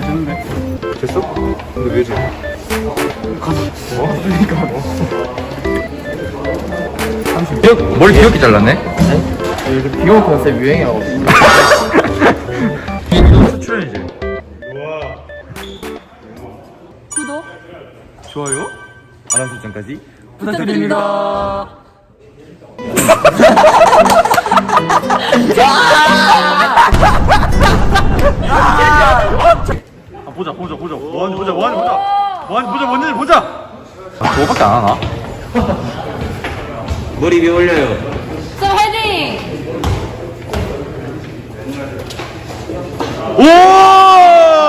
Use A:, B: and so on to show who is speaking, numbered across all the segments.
A: 되는데.
B: 됐어? 근데 왜 돼?
C: 귀엽, 머리 귀엽게 잘랐네?
A: 요즘 비용 컨셉 유행이라고.
C: 이거 수출이지
D: 구독
C: 좋아요 알람 설정까지
D: 부탁드립니다.
C: 아 그거밖에 안 하나?
B: 머리 위에 올려요.
D: 자, 화이팅!
C: 오!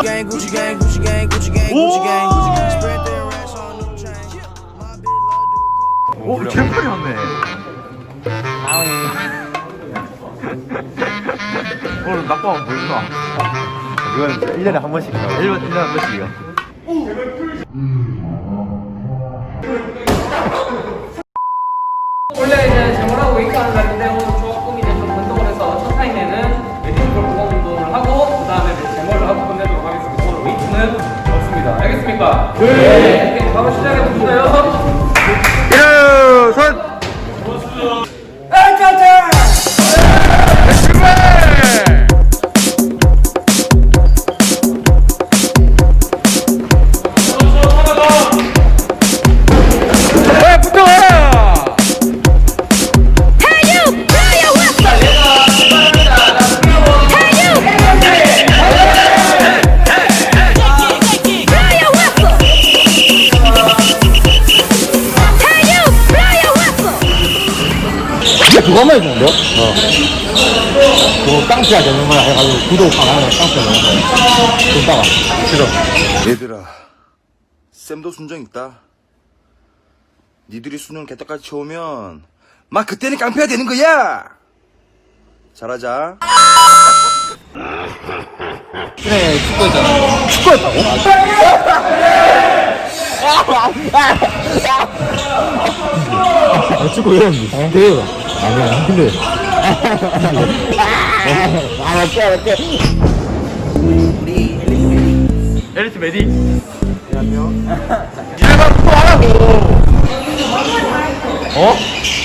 E: gang, Gucci gang, Gucci gang, Gucci gang, Gucci gang, Gucci gang. Spread their ass on new chain. My bitch love do coke.
C: 오 캠프리 왔네 오늘 낙방은 보이구나
B: 이건 1년에 한 번씩 가요.
C: 1년 1년에 한 번씩이요
F: 하는 날인데 오늘 조금 이제 좀 운동을 해서 첫 타임에는 웨이트볼 구강 운동을 하고 그 다음에 제모를 하고 끝내도록 하겠습니다. 오늘 웨이트는 없습니다. 알겠습니까? 네. 이렇게 바로 시작해 봅시다요.
A: 그거만 해주는데요? 어. 그거 깡패가 되는 거야 해가지고 구독 안 하면 깡패가 되는 거야. 좀 따가. 싫어.
G: 얘들아 쌤도 순정 있다 니들이 수능 개떡같이 쳐오면 막 그때는 깡패가 되는 거야 잘하자
A: 그래, 축구했잖아. 축구했다고? 아, 축구 이랬는데. 대회가. 아니야, 근데. 아, 맞게, 맞게.
C: 엘리트 메디 또 하라고 어?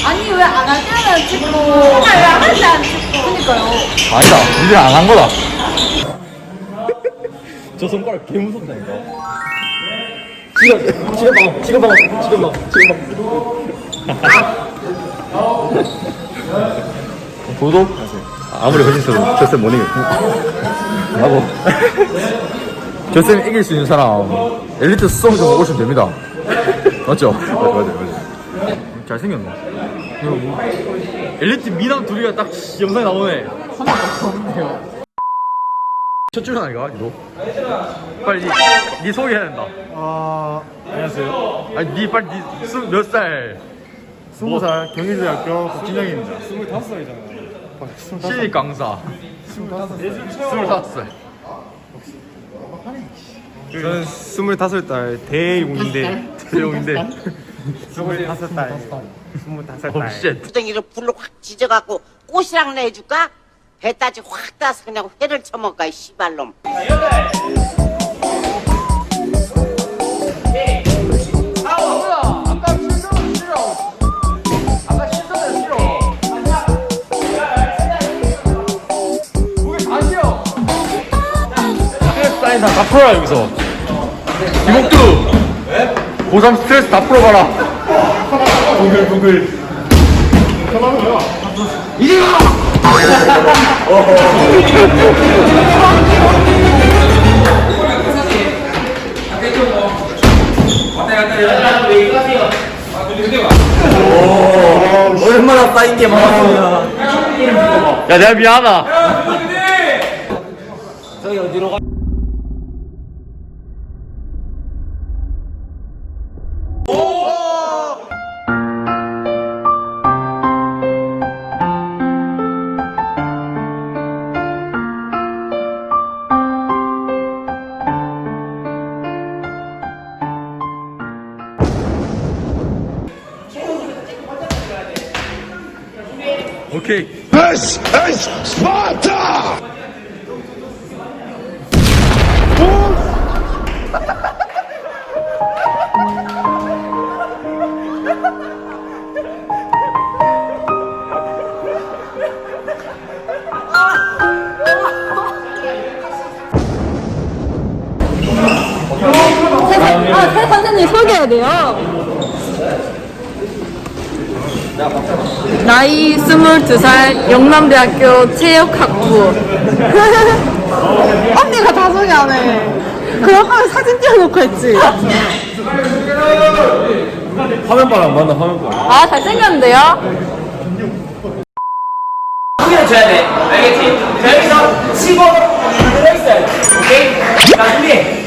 D: 아니, 왜안할 때는 찍고, 왜안할 때안 찍고. 그니까요.
C: 아니다 니들 안 한 거다
A: 저 손가락 개 무섭다니까. 지금, 지금 봐, 지금 봐, 지금 봐, 지금 봐.
C: 구독? 아무리 거짓어도 저쌤 못 이겨. 나도 저쌤 이길 수 있는 사람. 엘리트 수성 좀 오시면 됩니다. 맞죠? 맞아 맞아 맞아 잘생겼네. 엘리트 미남 둘이가 딱 영상에 나오네. 첫 출연 아니가 이거? 빨리 니, 니 소개해야 된다.
H: 아, 안녕하세요.
C: 아니 니 빨리 니몇 살?
H: 스무 살 경희대학교 박진영입니다. 스물다섯 살이잖아요.
C: 신입 강사 스물다섯 살
H: 저는 스물다섯 달 대용인데
C: 대용인데
H: 스물다섯 달, 스물다섯 달.
C: 오쉣
I: 구덩이를 불로 확 지져갖고 꽃이랑 내줄까? 배따지 확 따서 그냥 회를 처먹까 이 씨발놈.
C: 스트레스 쌓인 사다 풀어라 여기서. 이목두. 고3 스트레스 다 풀어봐라. 동글동글.
A: 얼마나 쌓인 게 많았으면.
C: 야 내가 미안하다 오케이.
G: This is Sparta!
D: 아, 새 선생님 소개해야 돼요. 나이 22살 영남대학교 체육학부. 언니가 다 소개 안 해. 그럴 거면 사진 찍어놓고 했지.
C: 화면 봐라 맞나 화면 봐
D: 아, 잘생겼는데요?
F: 소개를 줘야 돼. 알겠지? 자, 여기서 치고 들어있어야 돼. 오케이? 자, 준비.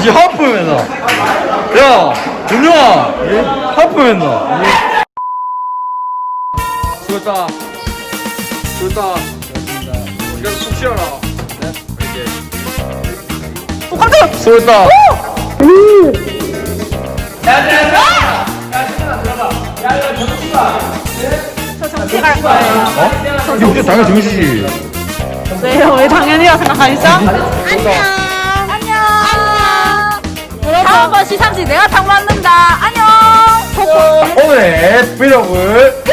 C: 이제 하프 했나? 야 준영아 하프 했나? 수고했다. 수고했다. 이거 푹 쉬어라 네? 이렇게. 오 깜짝이야 수고했다
D: 정치갈 거예요.
C: 어? 어째 당연히 정시지
D: 왜요? 왜 당연히라 생각하시죠? 안녕. 안녕. 안녕. 다음번 시상식 내가 상 받는다. 안녕.
C: 오늘의 브이로그 끝